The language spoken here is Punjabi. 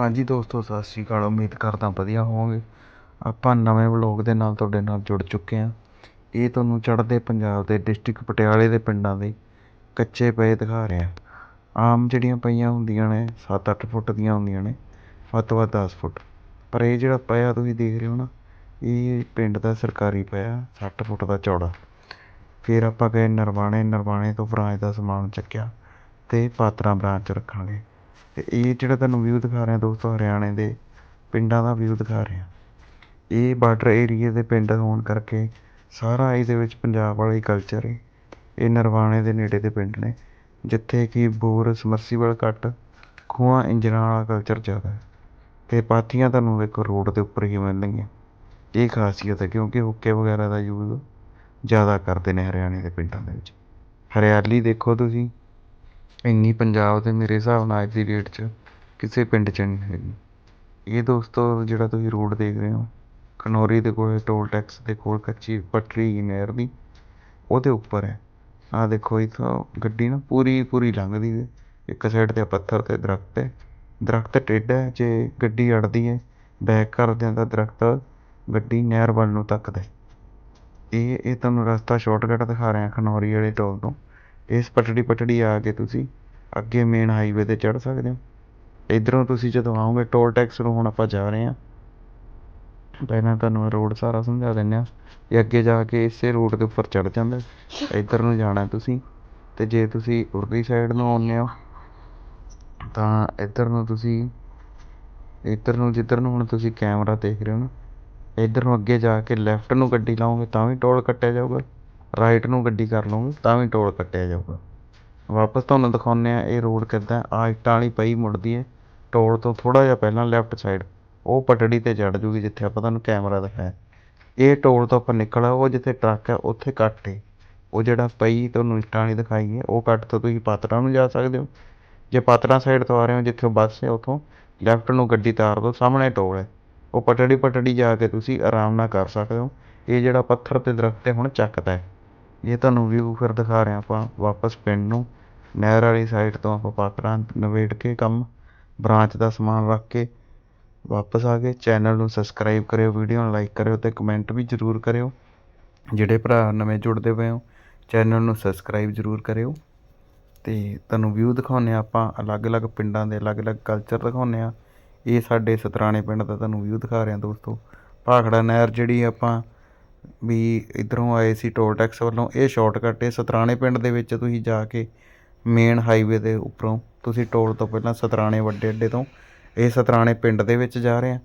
ਹਾਂਜੀ ਦੋਸਤੋ, ਸਤਿ ਸ਼੍ਰੀ ਅਕਾਲ। ਉਮੀਦ ਕਰਦਾ ਵਧੀਆ ਹੋਵੋਗੇ। ਆਪਾਂ ਨਵੇਂ ਵਲੋਗ ਦੇ ਨਾਲ ਤੁਹਾਡੇ ਨਾਲ ਜੁੜ ਚੁੱਕੇ ਹਾਂ। ਇਹ ਤੁਹਾਨੂੰ ਚੜ੍ਹਦੇ ਪੰਜਾਬ ਦੇ ਡਿਸਟ੍ਰਿਕਟ ਪਟਿਆਲੇ ਦੇ ਪਿੰਡਾਂ ਦੇ ਕੱਚੇ ਪਏ ਦਿਖਾ ਰਹੇ ਹਾਂ। ਆਮ ਜਿਹੜੀਆਂ ਪਈਆਂ ਹੁੰਦੀਆਂ ਨੇ 7-8 ਫੁੱਟ ਦੀਆਂ ਹੁੰਦੀਆਂ ਨੇ, ਵੱਧ ਤੋਂ ਵੱਧ 10 ਫੁੱਟ। ਪਰ ਇਹ ਜਿਹੜਾ ਪਿਆ ਤੁਸੀਂ ਦੇਖ ਰਹੇ ਹੋ ਨਾ, ਇਹ ਪਿੰਡ ਦਾ ਸਰਕਾਰੀ ਪਿਆ 60 ਫੁੱਟ ਦਾ ਚੌੜਾ। ਫਿਰ ਆਪਾਂ ਗਏ ਨਰਵਾਣੇ। ਨਰਵਾਣੇ ਤੋਂ ਬਰਾਂਚ ਦਾ ਸਮਾਨ ਚੱਕਿਆ ਅਤੇ ਪਾਤਰਾਂ ਬ੍ਰਾਂਚ 'ਚ ਰੱਖਾਂਗੇ। ਅਤੇ ਇਹ ਜਿਹੜਾ ਤੁਹਾਨੂੰ ਵਿਊ ਦਿਖਾ ਰਿਹਾ ਦੋਸਤੋ ਹਰਿਆਣੇ ਦੇ ਪਿੰਡਾਂ ਦਾ ਵਿਊ ਦਿਖਾ ਰਿਹਾ। ਇਹ ਬਾਰਡਰ ਏਰੀਏ ਦੇ ਪਿੰਡ ਹੋਣ ਕਰਕੇ ਸਾਰਾ ਇਹਦੇ ਵਿੱਚ ਪੰਜਾਬ ਵਾਲਾ ਹੀ ਕਲਚਰ ਹੈ ਇਹ ਨਰਵਾਣੇ ਦੇ ਨੇੜੇ ਦੇ ਪਿੰਡ ਨੇ, ਜਿੱਥੇ ਕਿ ਬੋਰ, ਸਮਰਸੀਬਲ ਘੱਟ, ਖੂਹਾਂ ਇੰਜਨਾਂ ਵਾਲਾ ਕਲਚਰ ਜ਼ਿਆਦਾ ਹੈ। ਅਤੇ ਪਾਥੀਆਂ ਤੁਹਾਨੂੰ ਵੇਖੋ ਰੋਡ ਦੇ ਉੱਪਰ ਹੀ ਮਿਲਣਗੀਆਂ। ਇਹ ਖਾਸੀਅਤ ਹੈ ਕਿਉਂਕਿ ਹੁੱਕੇ ਵਗੈਰਾ ਦਾ ਯੂਜ਼ ਜ਼ਿਆਦਾ ਕਰਦੇ ਨੇ ਹਰਿਆਣੇ ਦੇ ਪਿੰਡਾਂ ਦੇ ਵਿੱਚ। ਹਰਿਆਲੀ ਦੇਖੋ ਤੁਸੀਂ ਇੰਨੀ ਪੰਜਾਬ ਦੇ ਮੇਰੇ ਹਿਸਾਬ ਨਾਲ ਅੱਜ ਦੀ ਡੇਟ 'ਚ ਕਿਸੇ ਪਿੰਡ 'ਚ ਨਹੀਂ ਹੈਗੀ। ਇਹ ਦੋਸਤੋ, ਜਿਹੜਾ ਤੁਸੀਂ ਰੋਡ ਦੇਖ ਰਹੇ ਹੋ ਖਨੌਰੀ ਦੇ ਕੋਲ ਟੋਲ ਟੈਕਸ ਦੇ ਕੋਲ, ਕੱਚੀ ਪਟਰੀ ਹੈਗੀ ਨਹਿਰ ਦੀ, ਉਹਦੇ ਉੱਪਰ ਹੈ। ਆਹ ਦੇਖੋ ਇੱਥੋਂ ਗੱਡੀ ਨਾ ਪੂਰੀ ਪੂਰੀ ਲੰਘਦੀ ਹੈ। ਇੱਕ ਸਾਈਡ 'ਤੇ ਪੱਥਰ ਅਤੇ ਦਰੱਖਤ ਹੈ। ਦਰੱਖਤ ਟੇਢਾ ਹੈ, ਜੇ ਗੱਡੀ ਅੜਦੀ ਹੈ ਬੈਕ ਕਰਦਿਆਂ ਤਾਂ ਦਰੱਖਤ ਗੱਡੀ ਨਹਿਰ ਵੱਲ ਨੂੰ ਤੱਕਦਾ ਇਹ ਇਹ ਤੁਹਾਨੂੰ ਰਸਤਾ ਸ਼ੋਰਟਕੱਟ ਦਿਖਾ ਰਿਹਾ ਖਨੌਰੀ ਵਾਲੇ ਟੋਲ ਤੋਂ। ਇਸ ਪਟੜੀ ਪਟੜੀ ਆ ਕੇ ਤੁਸੀਂ ਅੱਗੇ ਮੇਨ ਹਾਈਵੇ 'ਤੇ ਚੜ੍ਹ ਸਕਦੇ ਹੋ। ਇੱਧਰੋਂ ਤੁਸੀਂ ਜਦੋਂ ਆਓਗੇ ਟੋਲ ਟੈਕਸ ਨੂੰ ਹੁਣ ਆਪਾਂ ਜਾ ਰਹੇ ਹਾਂ। ਪਹਿਲਾਂ ਤੁਹਾਨੂੰ ਰੋਡ ਸਾਰਾ ਸਮਝਾ ਦਿੰਦੇ ਹਾਂ ਇਹ ਅੱਗੇ ਜਾ ਕੇ ਇਸੇ ਰੋਡ ਦੇ ਉੱਪਰ ਚੜ੍ਹ ਜਾਂਦਾ ਇੱਧਰ ਨੂੰ ਜਾਣਾ ਤੁਸੀਂ ਅਤੇ ਜੇ ਤੁਸੀਂ ਉਰਲੀ ਸਾਈਡ ਨੂੰ ਆਉਂਦੇ ਹੋ, ਤਾਂ ਇੱਧਰ ਨੂੰ ਤੁਸੀਂ, ਇੱਧਰ ਨੂੰ ਜਿੱਧਰ ਨੂੰ ਹੁਣ ਤੁਸੀਂ ਕੈਮਰਾ ਦੇਖ ਰਹੇ ਹੋ ਨਾ, ਇੱਧਰ ਨੂੰ ਅੱਗੇ ਜਾ ਕੇ ਲੈਫਟ ਨੂੰ ਗੱਡੀ ਲਾਓਗੇ ਤਾਂ ਵੀ ਟੋਲ ਕੱਟਿਆ ਜਾਊਗਾ। ਰਾਈਟ ਨੂੰ ਗੱਡੀ ਕਰ ਲਓਗੇ ਤਾਂ ਵੀ ਟੋਲ ਕੱਟਿਆ ਜਾਊਗਾ। ਵਾਪਸ ਤੁਹਾਨੂੰ ਦਿਖਾਉਂਦੇ ਹਾਂ, ਇਹ ਰੋਡ ਕਿੱਦਾਂ, ਆਹ ਇੱਟਾਂ ਵਾਲੀ ਪਈ ਮੁੜਦੀ ਹੈ। ਟੋਲ ਤੋਂ ਥੋੜ੍ਹਾ ਜਿਹਾ ਪਹਿਲਾਂ ਲੈਫਟ ਸਾਈਡ ਉਹ ਪਟੜੀ 'ਤੇ ਚੜ੍ਹ ਜੂਗੀ, ਜਿੱਥੇ ਆਪਾਂ ਤੁਹਾਨੂੰ ਕੈਮਰਾ ਦਿਖਾਇਆ। ਇਹ ਟੋਲ ਤੋਂ ਆਪਾਂ ਨਿਕਲਿਆ ਉਹ ਜਿੱਥੇ ਟਰੱਕ ਹੈ, ਉੱਥੇ ਕੱਟ ਏ ਉਹ ਜਿਹੜਾ ਪਈ ਤੁਹਾਨੂੰ ਇੱਟਾਂ ਵਾਲੀ ਦਿਖਾਈ ਹੈ, ਉਹ ਕੱਟ ਤੋਂ ਤੁਸੀਂ ਪਾਤੜਾਂ ਨੂੰ ਜਾ ਸਕਦੇ ਹੋ। ਜੇ ਪਾਤੜਾਂ ਸਾਈਡ ਤੋਂ ਆ ਰਹੇ ਹੋ, ਜਿੱਥੇ ਬੱਸ ਹੈ, ਉੱਥੋਂ ਲੈਫਟ ਨੂੰ ਗੱਡੀ ਤਾਰ ਦਿਓ, ਸਾਹਮਣੇ ਟੋਲ ਹੈ। ਉਹ ਪਟੜੀ ਪਟੜੀ ਜਾ ਕੇ ਤੁਸੀਂ ਆਰਾਮ ਨਾਲ ਕਰ ਸਕਦੇ ਹੋ। ਇਹ ਜਿਹੜਾ ਪੱਥਰ ਤੇ ਦਰਖਤ ਹੈ, ਹੁਣ ਚੱਕਦਾ ਹੈ। ਇਹ ਤੁਹਾਨੂੰ ਵਿਊ ਫਿਰ ਦਿਖਾ ਰਹੇ ਹਾਂ ਆਪਾਂ ਵਾਪਸ ਪਿੰਡ ਨੂੰ। ਨਹਿਰ ਵਾਲੀ ਸਾਈਡ ਤੋਂ ਆਪਾਂ ਪਾਤੜਾਂ ਨਿਬੇੜ ਕੇ ਕੰਮ, ਬ੍ਰਾਂਚ ਦਾ ਸਮਾਨ ਰੱਖ ਕੇ ਵਾਪਸ ਆ ਗਏ। ਚੈਨਲ ਨੂੰ ਸਬਸਕ੍ਰਾਈਬ ਕਰਿਓ ਵੀਡੀਓ ਨੂੰ ਲਾਈਕ ਕਰਿਓ ਅਤੇ ਕਮੈਂਟ ਵੀ ਜ਼ਰੂਰ ਕਰਿਓ। ਜਿਹੜੇ ਭਰਾ ਨਵੇਂ ਜੁੜਦੇ ਪਏ ਹੋ ਚੈਨਲ ਨੂੰ ਸਬਸਕ੍ਰਾਈਬ ਜ਼ਰੂਰ ਕਰਿਓ। ਅਤੇ ਤੁਹਾਨੂੰ ਵਿਊ ਦਿਖਾਉਂਦੇ ਹਾਂ ਆਪਾਂ, ਅਲੱਗ-ਅਲੱਗ ਪਿੰਡਾਂ ਦੇ ਅਲੱਗ-ਅਲੱਗ ਕਲਚਰ ਦਿਖਾਉਂਦੇ ਹਾਂ। ਇਹ ਸਾਡੇ ਸਤਰਾਣੇ ਪਿੰਡ ਦਾ ਤੁਹਾਨੂੰ ਵਿਊ ਦਿਖਾ ਰਹੇ ਹਾਂ ਦੋਸਤੋ। ਭਾਖੜਾ ਨਹਿਰ ਜਿਹੜੀ ਆਪਾਂ ਵੀ ਇੱਧਰੋਂ ਆਏ ਸੀ ਟੋਲ ਟੈਕਸ ਵੱਲੋਂ। ਇਹ ਸ਼ਾਰਟਕਟ ਹੈ ਸਤਰਾਣੇ ਪਿੰਡ ਦੇ ਵਿੱਚ ਤੁਸੀਂ ਜਾ ਕੇ ਮੇਨ ਹਾਈਵੇ ਦੇ ਉੱਪਰੋਂ ਤੁਸੀਂ ਟੋਲ ਤੋਂ ਪਹਿਲਾਂ ਸਤਰਾਣੇ ਵੱਡੇ ਅੱਡੇ ਤੋਂ ਇਹ ਸਤਰਾਣੇ ਪਿੰਡ ਦੇ ਵਿੱਚ ਜਾ ਰਹੇ ਆ।